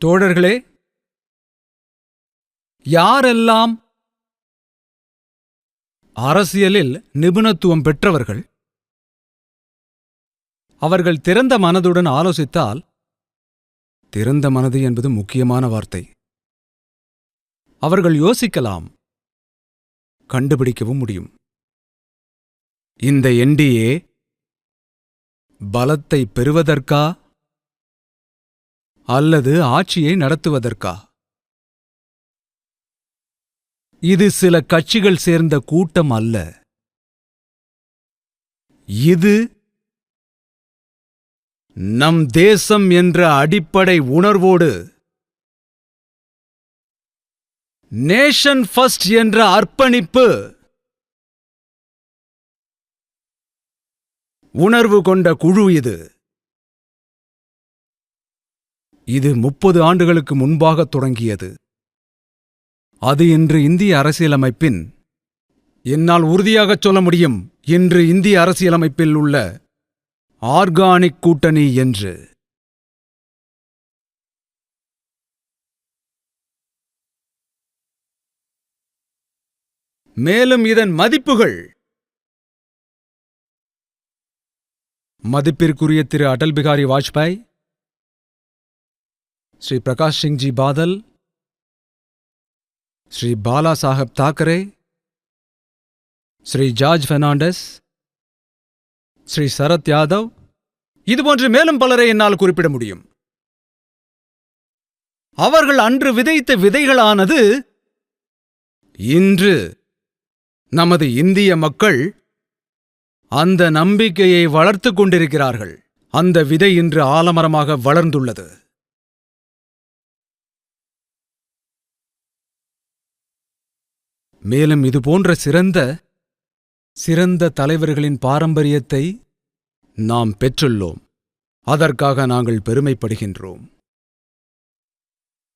தோழர்களே யாரெல்லாம் அரசியலில் நிபுணத்துவம் பெற்றவர்கள் அவர்கள் திறந்த மனதுடன் ஆலோசித்தால் திறந்த மனது என்பது முக்கியமான வார்த்தை. அவர்கள் யோசிக்கலாம் கண்டுபிடிக்கவும் முடியும். இந்த என்டிஏ பலத்தை பெறுவதற்கா அல்லது ஆட்சியை நடத்துவதற்கா? இது சில கட்சிகள் சேர்ந்த கூட்டம் அல்ல. இது நம் தேசம் என்ற அடிப்படை உணர்வோடு நேஷன் ஃபர்ஸ்ட் என்ற அர்ப்பணிப்பு உணர்வு கொண்ட குழு இது. இது முப்பது ஆண்டுகளுக்கு முன்பாக தொடங்கியது. அது இன்று இந்திய அரசியலமைப்பின் என்னால் உறுதியாகச் சொல்ல முடியும் இன்று இந்திய அரசியலமைப்பில் உள்ள ஆர்கானிக் கூட்டணி என்று. மேலும் இதன் மதிப்புகள். மதிப்பிற்குரிய திரு அடல் பிகாரி வாஜ்பாய் ஸ்ரீ பிரகாஷ் சிங்ஜி பாதல் ஸ்ரீ பாலா சாஹப் தாக்கரே ஸ்ரீ ஜார்ஜ் பெர்னாண்டஸ் ஸ்ரீ சரத் யாதவ் இதுபோன்று மேலும் பலரை என்னால் குறிப்பிட முடியும். அவர்கள் அன்று விதைத்த விதைகளானது இன்று நமது இந்திய மக்கள் அந்த நம்பிக்கையை வளர்த்துக் கொண்டிருக்கிறார்கள். அந்த விதை இன்று ஆலமரமாக வளர்ந்துள்ளது. மேலும் இதுபோன்ற சிறந்த சிறந்த தலைவர்களின் பாரம்பரியத்தை நாம் பெற்றுள்ளோம். அதற்காக நாங்கள் பெருமைப்படுகின்றோம்.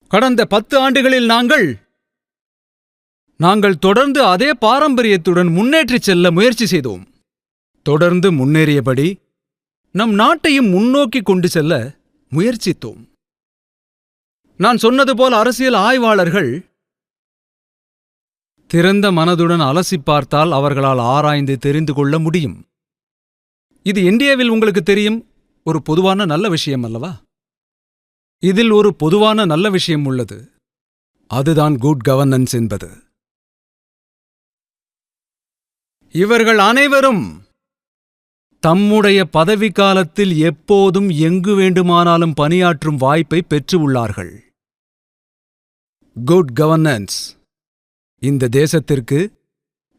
கடந்த பத்து ஆண்டுகளில் நாங்கள் நாங்கள் தொடர்ந்து அதே பாரம்பரியத்துடன் முன்னேற்றிச் செல்ல முயற்சி செய்தோம். தொடர்ந்து முன்னேறியபடி நம் நாட்டையும் முன்னோக்கி கொண்டு செல்ல முயற்சித்தோம். நான் சொன்னது போல் அரசியல் ஆய்வாளர்கள் திறந்த மனதுடன் அலசி பார்த்தால் அவர்களால் ஆராய்ந்து தெரிந்து கொள்ள முடியும். இது இந்தியாவில் உங்களுக்கு தெரியும்? ஒரு பொதுவான நல்ல விஷயம் அல்லவா? இதில் ஒரு பொதுவான நல்ல விஷயம் உள்ளது. அதுதான் குட் கவர்னன்ஸ் என்பது. இவர்கள் அனைவரும் தம்முடைய பதவிக்காலத்தில் எப்போதும் எங்கு வேண்டுமானாலும் பணியாற்றும் வாய்ப்பை பெற்று உள்ளார்கள். குட் கவர்னன்ஸ் இந்த தேசத்திற்கு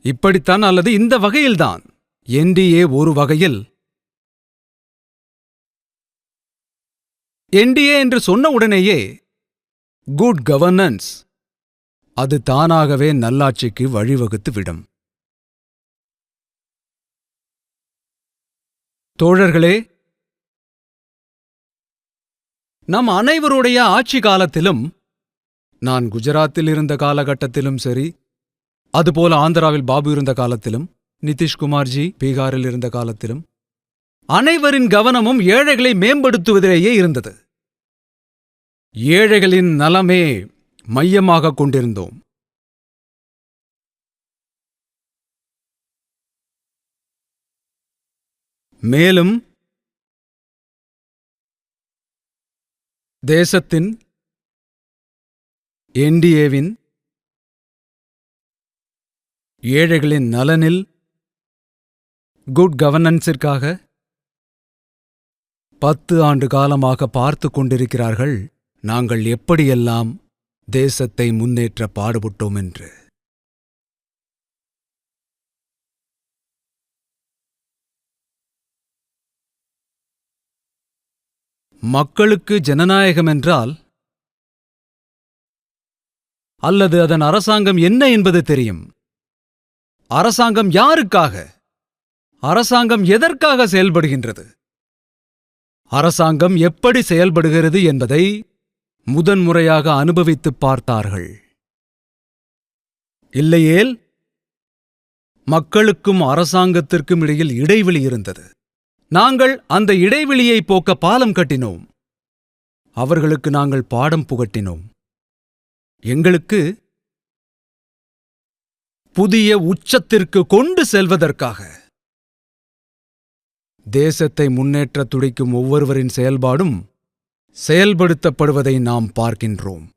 இப்படித்தான் அல்லது இந்த வகையில்தான். என்டிஏ ஒரு வகையில். என்டிஏ என்று சொன்ன உடனேயே குட் கவர்னன்ஸ் அது தானாகவே நல்லாட்சிக்கு வழிவகுத்து விடும். தோழர்களே நம் அனைவருடைய ஆட்சி காலத்திலும் நான் குஜராத்தில் இருந்த காலகட்டத்திலும் சரி அதுபோல ஆந்திராவில் பாபு இருந்த காலத்திலும் நிதிஷ்குமார்ஜி பீகாரில் இருந்த காலத்திலும் அனைவரின் கவனமும் ஏழைகளை மேம்படுத்துவதிலேயே இருந்தது. ஏழைகளின் நலமே மையமாக கொண்டிருந்தோம். மேலும் தேசத்தின் என்டிஏவின் ஏழைகளின் நலனில் குட் கவர்னன்ஸிற்காக பத்து ஆண்டு காலமாக பார்த்து கொண்டிருக்கிறார்கள். நாங்கள் எப்படியெல்லாம் தேசத்தை முன்னேற்ற பாடுபட்டோம் என்று. மக்களுக்கு ஜனநாயகம் என்றால் அல்லது அதன் அரசாங்கம் என்ன என்பது தெரியும். அரசாங்கம் யாருக்காக? அரசாங்கம் எதற்காக செயல்படுகின்றது? அரசாங்கம் எப்படி செயல்படுகிறது என்பதை முதன்முறையாக அனுபவித்துப் பார்த்தார்கள். இல்லையேல் மக்களுக்கும் அரசாங்கத்திற்கும் இடையில் இடைவெளி இருந்தது. நாங்கள் அந்த இடைவெளியை போக்க பாலம் கட்டினோம். அவர்களுக்கு நாங்கள் பாடம் புகட்டினோம். எங்களுக்கு புதிய உச்சத்திற்கு கொண்டு செல்வதற்காக. தேசத்தை முன்னேற்றத் துடிக்கும் ஒவ்வொருவரின் செயல்பாடும் செயல்படுத்தப்படுவதை நாம் பார்க்கின்றோம்.